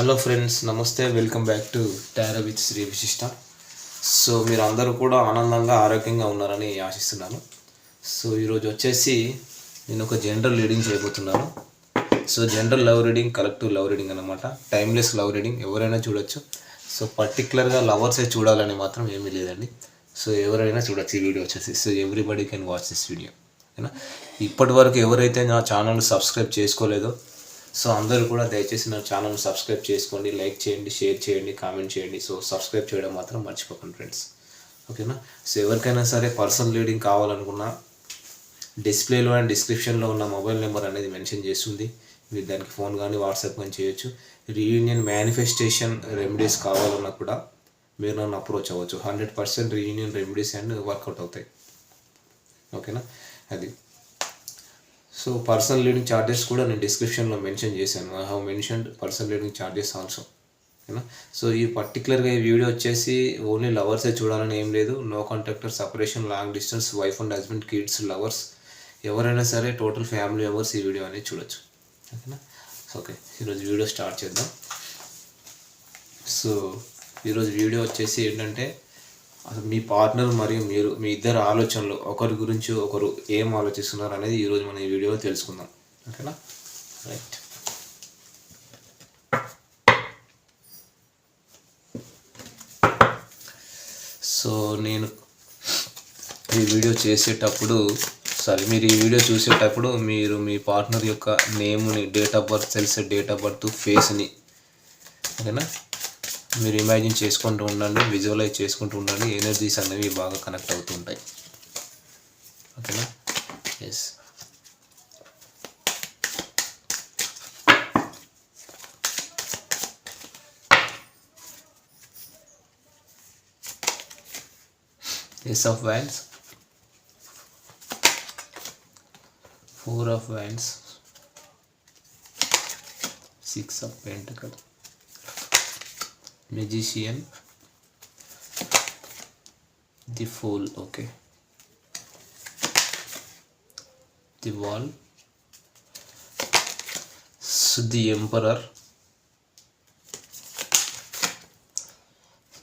Hello friends నమస్తే welcome back to tarot with Shri Vishishta so మీరు అందరూ కూడా ఆనందంగా ఆరోగ్యంగా ఉన్నారని ఆశిస్తున్నాను. సో ఈరోజు వచ్చేసి నేను ఒక జనరల్ రీడింగ్ చేయబోతున్నాను. So general love reading collective love reading అనమాట టైమ్లెస్ లవ్ రీడింగ్ ఎవరైనా చూడొచ్చు. సో పర్టికులర్గా లవర్సే చూడాలని మాత్రం ఏమీ లేదండి. సో ఎవరైనా చూడొచ్చు ఈ వీడియో వచ్చేసి. So everybody can watch this video ఓకేనా ఇప్పటి వరకు ఎవరైతే నా ఛానల్ సబ్స్క్రైబ్ చేసుకోలేదో సో అందరూ కూడా దయచేసి నా ఛానల్ సబ్స్క్రైబ్ చేసుకోండి లైక్ చేయండి షేర్ చేయండి కామెంట్ చేయండి. సో సబ్స్క్రైబ్ చేయడం మాత్రం మర్చిపోకండి ఫ్రెండ్స్. ఓకేనా? సో ఎవరికైనా సరే పర్సనల్ రీడింగ్ కావాలనుకున్నా డిస్ప్లేలో అండ్ డిస్క్రిప్షన్లో ఉన్న మొబైల్ నెంబర్ అనేది మెన్షన్ చేస్తుంది. మీరు దానికి ఫోన్ కానీ వాట్సాప్ కానీ చేయొచ్చు. రీయూనియన్ మేనిఫెస్టేషన్ రెమెడీస్ కావాలన్నా కూడా మీరు నన్ను అప్రోచ్ అవ్వచ్చు. Hundred percent reunion remedies and workout అవుతాయి. ఓకేనా? అది. సో పర్సనల్ లీడింగ్ ఛార్జెస్ కూడా నేను డిస్క్రిప్షన్లో మెన్షన్ చేశాను. I have mentioned personal reading charges also ఓకేనా సో ఈ పర్టికులర్గా ఈ వీడియో వచ్చేసి ఓన్లీ లవర్సే చూడాలని ఏం లేదు. No contact or separation long distance wife and husband kids lovers ఎవరైనా సరే టోటల్ ఫ్యామిలీ మెంబర్స్ ఈ వీడియో అనేది చూడొచ్చు. ఓకేనా ఓకే ఈరోజు వీడియో స్టార్ట్ చేద్దాం. సో ఈరోజు వీడియో వచ్చేసి ఏంటంటే అసలు మీ పార్ట్నర్ మరియు మీరు మీ ఇద్దరు ఆలోచనలు ఒకరి గురించి ఒకరు ఏం ఆలోచిస్తున్నారు అనేది ఈరోజు మనం ఈ వీడియోలో తెలుసుకుందాం. ఓకేనా? రైట్ సో నేను ఈ వీడియో చేసేటప్పుడు సారీ మీరు ఈ వీడియో చూసేటప్పుడు మీరు మీ పార్ట్నర్ యొక్క నేమ్ని డేట్ ఆఫ్ బర్త్ తెలిసే డేట్ ఆఫ్ బర్త్ ఫేస్ని ఓకేనా? మీరు ఇమాజిన్ చేసుకుంటూ ఉండండి విజువలైజ్ చేసుకుంటూ ఉండండి ఎనర్జీస్ అనేవి బాగా కనెక్ట్ అవుతూ ఉంటాయి. ఓకేనా? Ace ace of wands four of wands six of pentacle magician. The fool okay. The wall. So the emperor.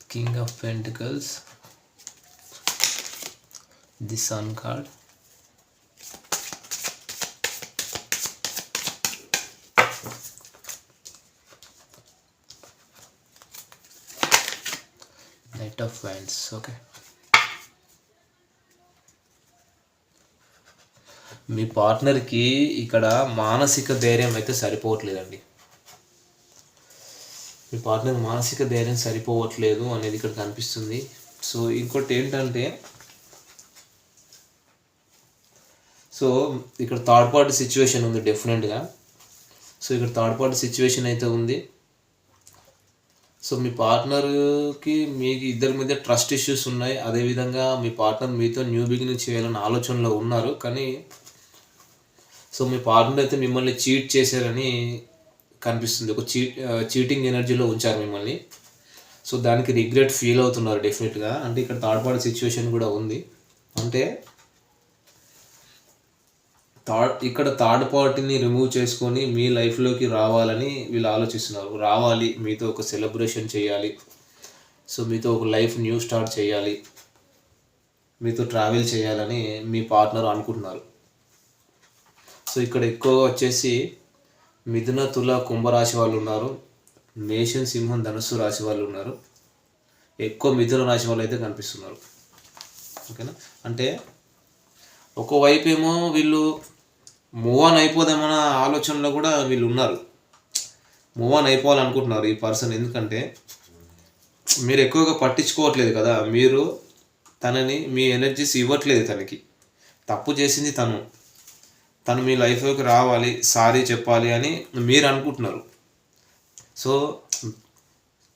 King of pentacles. The sun card వైన్స్ ఓకే మీ పార్ట్నర్కి ఇక్కడ మానసిక ధైర్యం అయితే సరిపోవట్లేదండి. మీ పార్ట్నర్ మానసిక ధైర్యం సరిపోవట్లేదు అనేది ఇక్కడ కనిపిస్తుంది. సో ఇంకోటి ఏంటంటే సో ఇక్కడ థర్డ్ పార్టీ సిచ్యువేషన్ ఉంది డెఫినెట్గా సో ఇక్కడ థర్డ్ పార్టీ సిచ్యువేషన్ అయితే ఉంది. సో మీ పార్ట్నర్కి మీకు ఇద్దరి మీద ట్రస్ట్ ఇష్యూస్ ఉన్నాయి. అదేవిధంగా మీ పార్ట్నర్ మీతో న్యూ బిగినింగ్ చేయాలన్న ఆలోచనలో ఉన్నారు. కానీ సో మీ పార్ట్నర్ అయితే మిమ్మల్ని చీట్ చేశారని కనిపిస్తుంది. ఒక చీట్ చీటింగ్ ఎనర్జీలో ఉంచారు మిమ్మల్ని. సో దానికి రిగ్రెట్ ఫీల్ అవుతున్నారు డెఫినెట్గా. అంటే ఇక్కడ థర్డ్ పార్టీ సిచ్యువేషన్ కూడా ఉంది. అంటే థర్డ్ ఇక్కడ థర్డ్ పార్టీని రిమూవ్ చేసుకొని మీ లైఫ్లోకి రావాలని వీళ్ళు ఆలోచిస్తున్నారు. రావాలి మీతో ఒక సెలబ్రేషన్ చేయాలి. సో మీతో ఒక లైఫ్ న్యూ స్టార్ట్ చేయాలి. మీతో ట్రావెల్ చేయాలని మీ పార్ట్నర్ అనుకుంటున్నారు. సో ఇక్కడ ఎక్కువగా వచ్చేసి మిథున తుల కుంభరాశి వాళ్ళు ఉన్నారు. మేషన్ సింహం ధనుస్సు రాశి వాళ్ళు ఉన్నారు. ఎక్కువ మిథున రాశి వాళ్ళు అయితే కనిపిస్తున్నారు. ఓకేనా? అంటే ఒకవైపు ఏమో వీళ్ళు మూవ్ ఆన్ అయిపోదామన్న ఆలోచనలో కూడా వీళ్ళు ఉన్నారు. మూవ్ ఆన్ అయిపోవాలనుకుంటున్నారు ఈ పర్సన్. ఎందుకంటే మీరు ఎక్కువగా పట్టించుకోవట్లేదు కదా. మీరు తనని మీ ఎనర్జీస్ ఇవ్వట్లేదు తనకి. తప్పు చేసింది తను. తను మీ లైఫ్లోకి రావాలి సారీ చెప్పాలి అని మీరు అనుకుంటున్నారు. సో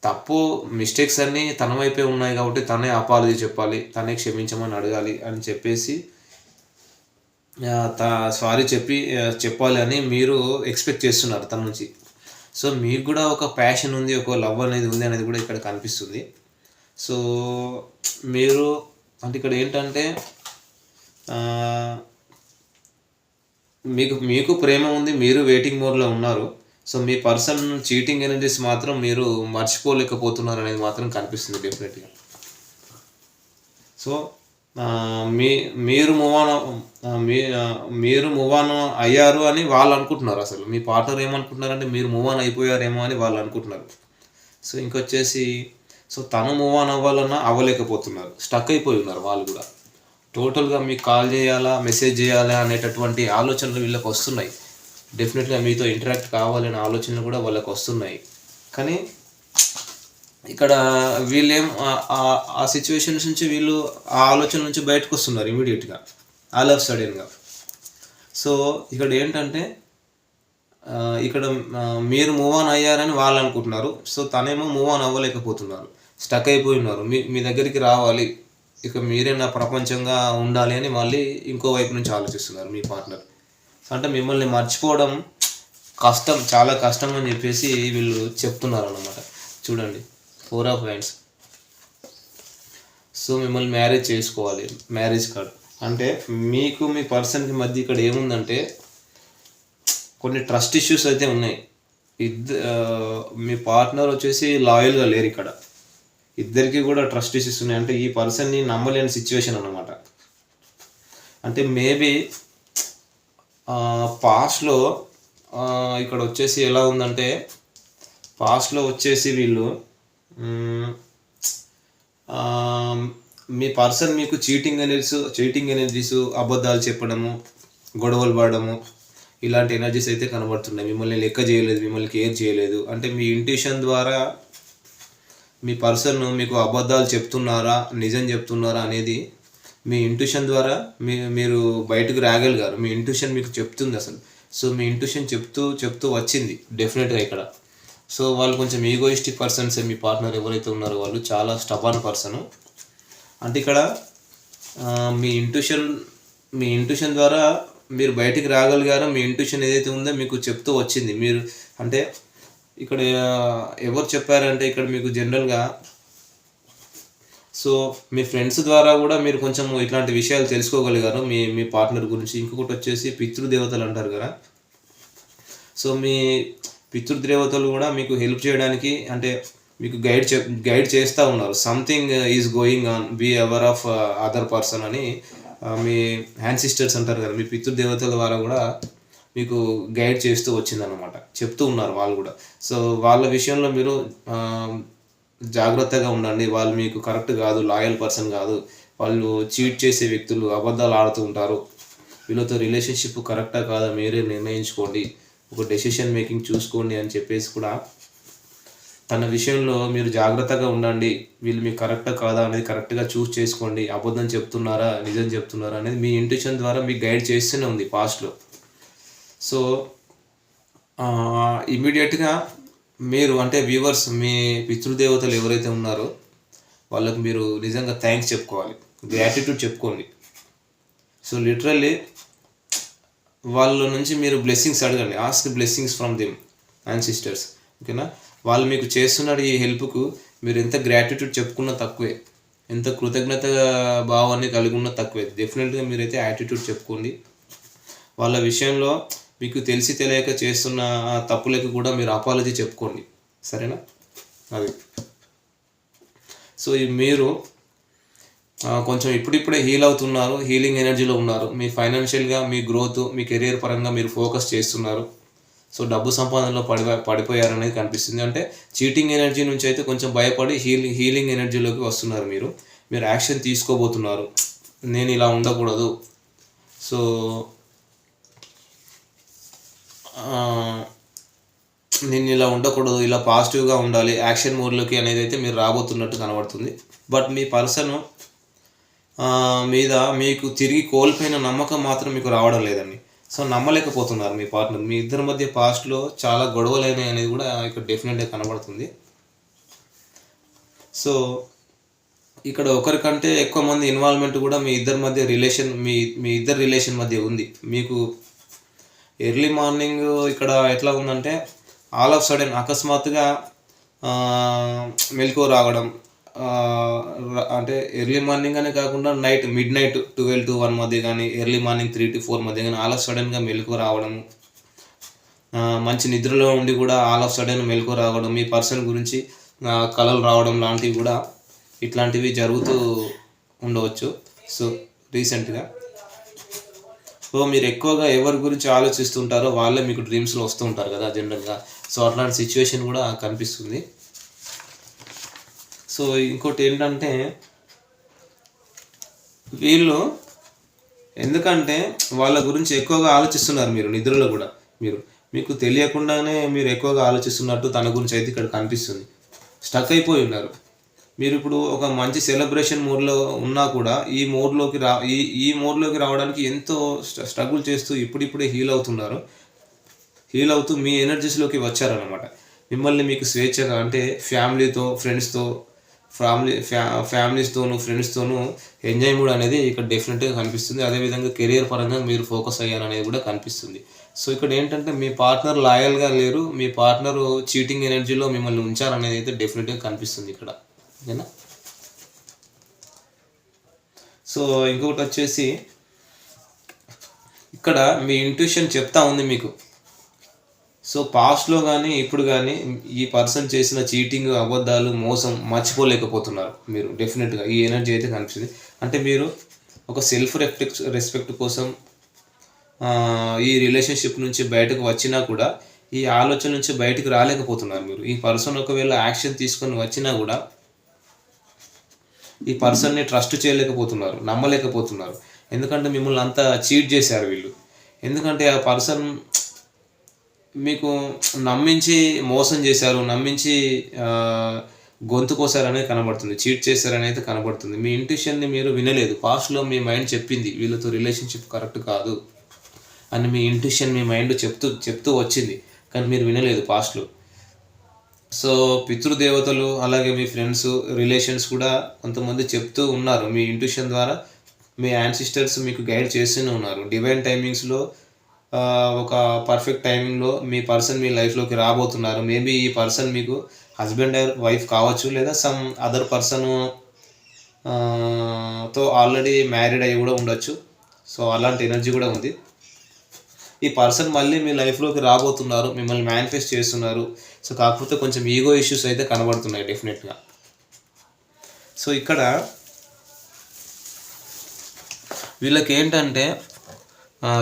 తప్పు మిస్టేక్స్ అన్నీ తన వైపే ఉన్నాయి కాబట్టి తనే అపాలజీ చెప్పాలి తనే క్షమించమని అడగాలి అని చెప్పేసి సారీ చెప్పి చెప్పాలి అని మీరు ఎక్స్పెక్ట్ చేస్తున్నారు తన నుంచి. సో మీకు కూడా ఒక ప్యాషన్ ఉంది ఒక లవ్ అనేది ఉంది అనేది కూడా ఇక్కడ కనిపిస్తుంది. సో మీరు అంటే ఇక్కడ ఏంటంటే మీకు మీకు ప్రేమ ఉంది మీరు వెయిటింగ్ మోడ్లో ఉన్నారు. సో మీ పర్సన్ చీటింగ్ ఎనర్జీస్ మాత్రం మీరు మర్చిపోలేకపోతున్నారు అనేది మాత్రం కనిపిస్తుంది డెఫినెట్గా సో మీ మీరు మూవ్ ఆన్ మీ మీరు మూవ్ ఆన్ అయ్యారు అని వాళ్ళు అనుకుంటున్నారు అసలు. మీ పార్ట్నర్ ఏమనుకుంటున్నారంటే మీరు మూవ్ ఆన్ అయిపోయారేమో అని వాళ్ళు అనుకుంటున్నారు. సో ఇంకొచ్చేసి సో తను మూవ్ ఆన్ అవ్వాలన్నా అవ్వలేకపోతున్నారు. స్టక్ అయిపోయి ఉన్నారు వాళ్ళు కూడా. టోటల్గా మీకు కాల్ చేయాలా మెసేజ్ చేయాలా అనేటటువంటి ఆలోచనలు వీళ్ళకి వస్తున్నాయి. డెఫినెట్గా మీతో ఇంటరాక్ట్ కావాలనే ఆలోచనలు కూడా వాళ్ళకి వస్తున్నాయి. కానీ ఇక్కడ వీళ్ళేం ఆ- ఆ- సిచ్యువేషన్స్ నుంచి వీళ్ళు ఆ ఆలోచన నుంచి బయటకు వస్తున్నారు ఇమీడియట్గా ఆల్ ఆఫ్ సడన్గా సో ఇక్కడ ఏంటంటే ఇక్కడ మీరు మూవ్ ఆన్ అయ్యారని వాళ్ళు అనుకుంటున్నారు. సో తనేమో మూవ్ ఆన్ అవ్వలేకపోతున్నారు. స్టక్ అయిపోయి ఉన్నారు. మీ మీ దగ్గరికి రావాలి. ఇక మీరే నా ప్రపంచంగా ఉండాలి అని మళ్ళీ ఇంకో వైపు నుంచి ఆలోచిస్తున్నారు మీ పార్ట్నర్ అంటే మిమ్మల్ని మర్చిపోవడం కష్టం చాలా కష్టం అని చెప్పేసి వీళ్ళు చెప్తున్నారు అన్నమాట చూడండి. ఫోర్ ఆఫ్ హ్యాండ్స్ సో మిమ్మల్ని మ్యారేజ్ చేసుకోవాలి మ్యారేజ్ కార్డ్. అంటే మీకు మీ పర్సన్కి మధ్య ఇక్కడ ఏముందంటే కొన్ని ట్రస్ట్ ఇష్యూస్ అయితే ఉన్నాయి. ఇద్ద మీ పార్ట్నర్ వచ్చేసి లాయల్గా లేరు ఇక్కడ. ఇద్దరికి కూడా ట్రస్ట్ ఇష్యూస్ ఉన్నాయి. అంటే ఈ పర్సన్ని నమ్మలేని సిచ్యువేషన్ అనమాట అంటే మేబీ పాస్ట్లో ఇక్కడ వచ్చేసి ఎలా ఉందంటే పాస్ట్లో వచ్చేసి వీళ్ళు మీ పర్సన్ మీకు చీటింగ్ ఎనర్జీస్ చీటింగ్ ఎనర్జీస్ అబద్ధాలు చెప్పడము గొడవలు పడడము ఇలాంటి ఎనర్జీస్ అయితే కనబడుతున్నాయి. మిమ్మల్ని లెక్క చేయలేదు మిమ్మల్ని కేర్ చేయలేదు. అంటే మీ ఇంట్యూషన్ ద్వారా మీ పర్సన్ మీకు అబద్ధాలు చెప్తున్నారా నిజం చెప్తున్నారా అనేది మీ ఇంట్యూషన్ ద్వారా మీ మీరు బయటకు రాగలిగారు. మీ ఇంట్యూషన్ మీకు చెప్తుంది అసలు. సో మీ ఇంట్యూషన్ చెప్తూ చెప్తూ వచ్చింది. డెఫినెట్గా ఇక్కడ. సో వాళ్ళు కొంచెం ఈగోయిస్టిక్ పర్సన్స్ మీ పార్ట్నర్ ఎవరైతే ఉన్నారో వాళ్ళు చాలా స్టబాన్ పర్సన్ అంటే ఇక్కడ మీ ఇంట్యూషన్ మీ ఇంట్యూషన్ ద్వారా మీరు బయటికి రాగలిగారో మీ ఇంట్యూషన్ ఏదైతే ఉందో మీకు చెప్తూ వచ్చింది. మీరు అంటే ఇక్కడ ఎవరు చెప్పారంటే ఇక్కడ మీకు జనరల్గా సో మీ ఫ్రెండ్స్ ద్వారా కూడా మీరు కొంచెం ఇట్లాంటి విషయాలు తెలుసుకోగలిగారు. మీ మీ పార్ట్నర్ గురించి. ఇంకొకటి వచ్చేసి పితృదేవతలు అంటారు కదా. సో మీ పితృదేవతలు కూడా మీకు హెల్ప్ చేయడానికి అంటే మీకు గైడ్ చెప్ గైడ్ చేస్తూ ఉన్నారు. Something is going on behaviour of other person అని uh, మీ హ్యాండ్ సిస్టర్స్ అంటారు కదా మీ పితృదేవతల ద్వారా కూడా మీకు గైడ్ చేస్తూ వచ్చిందనమాట చెప్తూ ఉన్నారు వాళ్ళు కూడా. సో వాళ్ళ విషయంలో మీరు um, జాగ్రత్తగా ఉండండి. వాళ్ళు మీకు కరెక్ట్ కాదు లాయల్ పర్సన్ కాదు. వాళ్ళు చీట్ చేసే వ్యక్తులు అబద్ధాలు ఆడుతూ ఉంటారు. వీళ్ళతో రిలేషన్షిప్ కరెక్టా కాదా మీరే నిర్ణయించుకోండి. ఒక డెసిషన్ మేకింగ్ చూసుకోండి అని చెప్పేసి కూడా తన విషయంలో మీరు జాగ్రత్తగా ఉండండి. వీళ్ళు మీకు కరెక్టా కాదా అనేది కరెక్ట్గా చూస్ చేసుకోండి. అబద్ధం చెప్తున్నారా? నిజం చెప్తున్నారా? అనేది మీ ఇంట్యూషన్ ద్వారా మీకు గైడ్ చేస్తూనే ఉంది పాస్ట్లో సో ఇమీడియట్గా మీరు అంటే వ్యూవర్స్ మీ పితృదేవతలు ఎవరైతే ఉన్నారో వాళ్ళకు మీరు నిజంగా థ్యాంక్స్ చెప్పుకోవాలి. గ్రాటిట్యూడ్ చెప్పుకోండి. సో లిటరల్లీ వాళ్ళ నుంచి మీరు బ్లెస్సింగ్స్ అడగండి. Ask blessings from them and sisters ఓకేనా వాళ్ళు మీకు చేస్తున్నారు ఈ హెల్ప్కు మీరు ఎంత గ్రాటిట్యూడ్ చెప్పుకున్నా తక్కువే. ఎంత కృతజ్ఞత భావాన్ని కలిగి ఉన్నా తక్కువే. డెఫినెట్గా మీరైతే యాటిట్యూడ్ చెప్పుకోండి. వాళ్ళ విషయంలో మీకు తెలిసి తెలియక చేస్తున్న తప్పులకు కూడా మీరు అపాలజీ చెప్పుకోండి. సరేనా? అది. సో మీరు కొంచెం ఇప్పుడిప్పుడే హీల్ అవుతున్నారు హీలింగ్ ఎనర్జీలో ఉన్నారు. మీ ఫైనాన్షియల్గా మీ గ్రోత్ మీ కెరియర్ పరంగా మీరు ఫోకస్ చేస్తున్నారు. సో డబ్బు సంపాదనలో పడి పడిపోయారనేది కనిపిస్తుంది. అంటే చీటింగ్ ఎనర్జీ నుంచి అయితే కొంచెం భయపడి హీలింగ్ హీలింగ్ ఎనర్జీలోకి వస్తున్నారు మీరు. మీరు యాక్షన్ తీసుకోబోతున్నారు. నేను ఇలా ఉండకూడదు. సో నేను ఇలా ఉండకూడదు ఇలా పాజిటివ్గా ఉండాలి యాక్షన్ మోడ్లోకి అనేది అయితే మీరు రాబోతున్నట్టు కనబడుతుంది. బట్ మీ పర్సన్ మీద మీకు తిరిగి కోల్పోయిన నమ్మకం మాత్రం మీకు రావడం లేదండి. సో నమ్మలేకపోతున్నారు మీ పార్ట్నర్ మీ ఇద్దరి మధ్య పాస్ట్లో చాలా గొడవలు అయినాయి అనేది కూడా ఇక్కడ డెఫినెట్గా కనబడుతుంది. సో ఇక్కడ ఒకరికంటే ఎక్కువ మంది ఇన్వాల్వ్మెంట్ కూడా మీ ఇద్దరి మధ్య రిలేషన్ మీ మీ ఇద్దరి రిలేషన్ మధ్య ఉంది. మీకు ఎర్లీ మార్నింగ్ ఇక్కడ ఎట్లా ఉందంటే ఆల్ ఆఫ్ సడన్ అకస్మాత్తుగా మెలకు రావడం అంటే ఎర్లీ మార్నింగ్ అనే కాకుండా night midnight twelve to one మధ్య కానీ early morning three to four మధ్య కానీ ఆల్ ఆఫ్ సడన్గా మెలకు రావడము. మంచి నిద్రలో ఉండి కూడా ఆల్ ఆఫ్ సడన్ మెలకు రావడం. మీ పర్సన్ గురించి కళలు కలలు రావడం లాంటివి కూడా ఇట్లాంటివి జరుగుతూ ఉండవచ్చు. సో రీసెంట్గా సో మీరు ఎక్కువగా ఎవరి గురించి ఆలోచిస్తుంటారో వాళ్ళే మీకు డ్రీమ్స్లో వస్తూ ఉంటారు కదా జనరల్గా సో అట్లాంటి సిచ్యువేషన్ కూడా కనిపిస్తుంది. సో ఇంకోటి ఏంటంటే వీళ్ళు ఎందుకంటే వాళ్ళ గురించి ఎక్కువగా ఆలోచిస్తున్నారు మీరు నిద్రలో కూడా. మీరు మీకు తెలియకుండానే మీరు ఎక్కువగా ఆలోచిస్తున్నట్టు తన గురించి అయితే ఇక్కడ కనిపిస్తుంది. స్టక్ అయిపోయి ఉన్నారు. మీరు ఇప్పుడు ఒక మంచి సెలబ్రేషన్ మోడ్లో ఉన్నా కూడా ఈ మోడ్లోకి రా ఈ ఈ మోడ్లోకి రావడానికి ఎంతో స్ట్రగుల్ చేస్తూ ఇప్పుడిప్పుడే హీల్ అవుతున్నారు. హీల్ అవుతూ మీ ఎనర్జీస్లోకి వచ్చారనమాట మిమ్మల్ని మీకు స్వేచ్ఛగా అంటే ఫ్యామిలీతో ఫ్రెండ్స్తో ఫ్యామిలీ ఫ్యా ఫ్యామిలీస్తోను ఫ్రెండ్స్తోనూ ఎంజాయ్ మూడ్ అనేది ఇక్కడ డెఫినెట్గా కనిపిస్తుంది. అదేవిధంగా కెరియర్ పరంగా మీరు ఫోకస్ అయ్యారనేది కూడా కనిపిస్తుంది. సో ఇక్కడ ఏంటంటే మీ పార్ట్నర్ లాయల్గా లేరు. మీ పార్ట్నర్ చీటింగ్ ఎనర్జీలో మిమ్మల్ని ఉంచారనేది అయితే డెఫినెట్గా కనిపిస్తుంది ఇక్కడ. ఓకేనా? సో ఇంకొకటి వచ్చేసి ఇక్కడ మీ ఇంట్యూషన్ చెప్తా ఉంది మీకు. సో పాస్ట్లో కానీ ఇప్పుడు కానీ ఈ పర్సన్ చేసిన చీటింగ్ అబద్ధాలు మోసం మర్చిపోలేకపోతున్నారు మీరు డెఫినెట్గా ఈ ఎనర్జీ అయితే కనిపిస్తుంది. అంటే మీరు ఒక సెల్ఫ్ రెస్పెక్ట్ రెస్పెక్ట్ కోసం ఈ రిలేషన్షిప్ నుంచి బయటకు వచ్చినా కూడా ఈ ఆలోచన నుంచి బయటకు రాలేకపోతున్నారు మీరు. ఈ పర్సన్ ఒకవేళ యాక్షన్ తీసుకొని వచ్చినా కూడా ఈ పర్సన్ని ట్రస్ట్ చేయలేకపోతున్నారు నమ్మలేకపోతున్నారు. ఎందుకంటే మిమ్మల్ని అంతా చీట్ చేశారు వీళ్ళు. ఎందుకంటే ఆ పర్సన్ మీకు నమ్మించి మోసం చేశారు నమ్మించి గొంతు కోసారనే కనబడుతుంది చీట్ చేశారని అయితే కనబడుతుంది. మీ ఇంట్యూషన్ని మీరు వినలేదు. పాస్ట్లో మీ మైండ్ చెప్పింది వీళ్ళతో రిలేషన్షిప్ కరెక్ట్ కాదు అని మీ ఇంట్యూషన్ మీ మైండ్ చెప్తూ చెప్తూ వచ్చింది. కానీ మీరు వినలేదు పాస్ట్లో సో పితృదేవతలు అలాగే మీ ఫ్రెండ్స్ రిలేషన్స్ కూడా కొంతమంది చెప్తూ ఉన్నారు. మీ ఇంట్యూషన్ ద్వారా మీ యాన్సిస్టర్స్ మీకు గైడ్ చేస్తూనే ఉన్నారు. డివైన్ టైమింగ్స్లో ఒక పర్ఫెక్ట్ టైమింగ్లో మీ పర్సన్ మీ లైఫ్లోకి రాబోతున్నారు. మేబీ ఈ పర్సన్ మీకు హస్బెండ్ వైఫ్ కావచ్చు లేదా సమ్ అదర్ పర్సన్తో ఆల్రెడీ మ్యారీడ్ అయ్యి కూడా ఉండొచ్చు. సో అలాంటి ఎనర్జీ కూడా ఉంది. ఈ పర్సన్ మళ్ళీ మీ లైఫ్లోకి రాబోతున్నారు మిమ్మల్ని మేనిఫెస్ట్ చేస్తున్నారు. సో కాకపోతే కొంచెం ఈగో ఇష్యూస్ అయితే కనబడుతున్నాయి డెఫినెట్గా సో ఇక్కడ వీళ్ళకి ఏంటంటే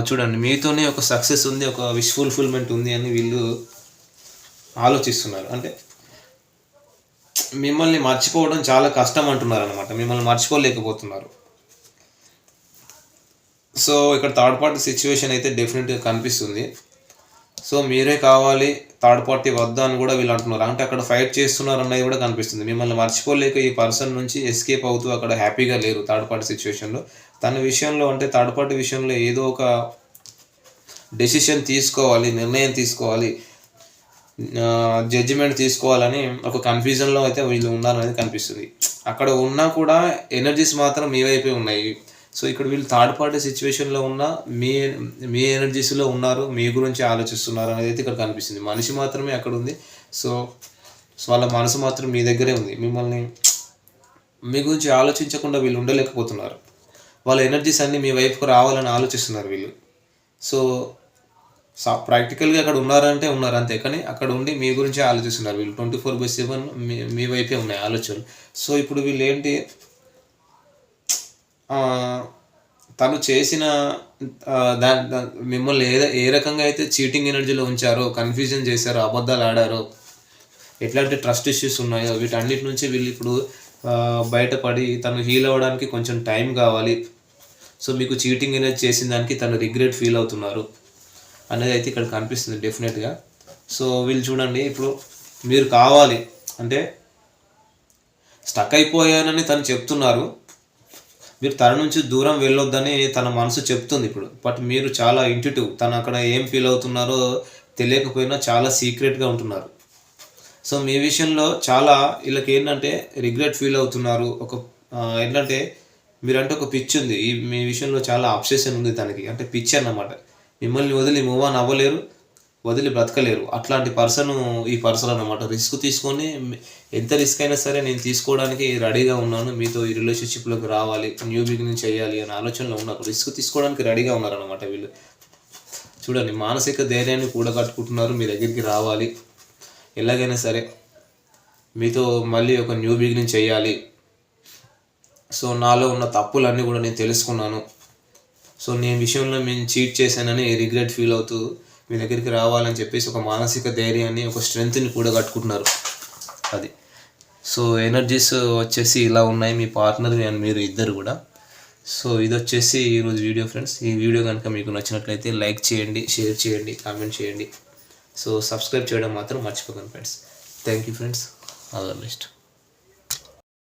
చూడండి మీతోనే ఒక సక్సెస్ ఉంది ఒక విష్ ఫుల్ఫిల్మెంట్ ఉంది అని వీళ్ళు ఆలోచిస్తున్నారు. అంటే మిమ్మల్ని మర్చిపోవడం చాలా కష్టం అంటున్నారు అనమాట మిమ్మల్ని మర్చిపోలేకపోతున్నారు. సో ఇక్కడ థర్డ్ పార్టీ సిచ్యువేషన్ అయితే డెఫినెట్గా కనిపిస్తుంది. సో మీరే కావాలి థర్డ్ పార్టీ వద్దా అని కూడా వీళ్ళు అంటున్నారు. అంటే అక్కడ ఫైట్ చేస్తున్నారు అన్నది కూడా కనిపిస్తుంది. మిమ్మల్ని మర్చిపోలేక ఈ పర్సన్ నుంచి ఎస్కేప్ అవుతూ అక్కడ హ్యాపీగా లేరు థర్డ్ పార్టీ సిచ్యువేషన్లో తన విషయంలో అంటే థర్డ్ పార్టీ విషయంలో ఏదో ఒక డెసిషన్ తీసుకోవాలి నిర్ణయం తీసుకోవాలి జడ్జిమెంట్ తీసుకోవాలని ఒక కన్ఫ్యూజన్లో అయితే వీళ్ళు ఉన్నారనేది కనిపిస్తుంది. అక్కడ ఉన్నా కూడా ఎనర్జీస్ మాత్రం మీ వైపే ఉన్నాయి. సో ఇక్కడ వీళ్ళు థర్డ్ పార్టీ సిచ్యువేషన్లో ఉన్న మీ మీ ఎనర్జీస్లో ఉన్నారు మీ గురించి ఆలోచిస్తున్నారు అనేది అయితే ఇక్కడ కనిపిస్తుంది. మనిషి మాత్రమే అక్కడ ఉంది. సో సో వాళ్ళ మనసు మాత్రం మీ దగ్గరే ఉంది. మిమ్మల్ని మీ గురించి ఆలోచించకుండా వీళ్ళు ఉండలేకపోతున్నారు. వాళ్ళ ఎనర్జీస్ అన్నీ మీ వైపుకు రావాలని ఆలోచిస్తున్నారు వీళ్ళు. సో సా ప్రాక్టికల్గా అక్కడ ఉన్నారంటే ఉన్నారు అంతే. కానీ అక్కడ ఉండి మీ గురించే ఆలోచిస్తున్నారు వీళ్ళు. ట్వంటీ ఫోర్ బై సెవెన్ మీ మీ వైపే ఉన్నాయి ఆలోచనలు. సో ఇప్పుడు వీళ్ళు ఏంటి? తను చేసిన ఆ, దా మిమ్మల్ని ఏ ఏ రకంగా అయితే చీటింగ్ ఎనర్జీలో ఉంచారో కన్ఫ్యూజన్ చేశారో అబద్ధాలు ఆడారో ఎట్లాంటి ట్రస్ట్ ఇష్యూస్ ఉన్నాయో వీటన్నిటి నుంచి వీళ్ళు ఇప్పుడు బయటపడి తను హీల్ అవ్వడానికి కొంచెం టైం కావాలి. సో మీకు చీటింగ్ అనేది చేసిన దానికి తను రిగ్రెట్ ఫీల్ అవుతున్నారు అనేది అయితే ఇక్కడ కనిపిస్తుంది డెఫినెట్గా సో వీళ్ళు చూడండి ఇప్పుడు మీరు కావాలి అంటే స్టక్ అయిపోయానని తను చెప్తున్నారు. మీరు తన నుంచి దూరం వెళ్ళొద్దని తన మనసు చెప్తుంది ఇప్పుడు. బట్ మీరు చాలా ఇంటిటివ్ తను అక్కడ ఏం ఫీల్ అవుతున్నారో తెలియకపోయినా చాలా సీక్రెట్గా ఉంటున్నారు. సో మీ విషయంలో చాలా వీళ్ళకి ఏంటంటే రిగ్రెట్ ఫీల్ అవుతున్నారు. ఒక ఏంటంటే మీరంటే ఒక పిచ్ ఉంది. ఈ మీ విషయంలో చాలా అప్సెషన్ ఉంది తనకి. అంటే పిచ్ అన్నమాట. మిమ్మల్ని వదిలి మూవ్ ఆన్ అవ్వలేరు వదిలి బ్రతకలేరు. అట్లాంటి పర్సన్ ఈ పర్సన్ అన్నమాట. రిస్క్ తీసుకొని ఎంత రిస్క్ అయినా సరే నేను తీసుకోవడానికి రెడీగా ఉన్నాను. మీతో ఈ రిలేషన్షిప్లోకి రావాలి న్యూ బిగినింగ్ చేయాలి అనే ఆలోచనలో ఉన్నారు రిస్క్ తీసుకోవడానికి రెడీగా ఉన్నారన్నమాట వీళ్ళు. చూడండి మానసిక ధైర్యాన్ని కూడగట్టుకుంటున్నారు. మీ దగ్గరికి రావాలి. ఎలాగైనా సరే మీతో మళ్ళీ ఒక న్యూ బిగినింగ్ చేయాలి. సో నాలో ఉన్న తప్పులన్నీ కూడా నేను తెలుసుకున్నాను. సో నేను విషయంలో నేను చీట్ చేశానని రిగ్రెట్ ఫీల్ అవుతూ మీ దగ్గరికి రావాలని చెప్పేసి ఒక మానసిక ధైర్యాన్ని ఒక స్ట్రెంగ్త్ని కూడా కట్టుకుంటున్నారు. అది. సో ఎనర్జీస్ వచ్చేసి ఇలా ఉన్నాయి. మీ పార్ట్నర్ అండ్ మీరు ఇద్దరు కూడా. సో ఇది వచ్చేసి ఈరోజు వీడియో ఫ్రెండ్స్. ఈ వీడియో కనుక మీకు నచ్చినట్లయితే లైక్ చేయండి షేర్ చేయండి కామెంట్ చేయండి. సో సబ్స్క్రైబ్ చేయడం మాత్రం మర్చిపోకండి friends. Thank you friends. All the best.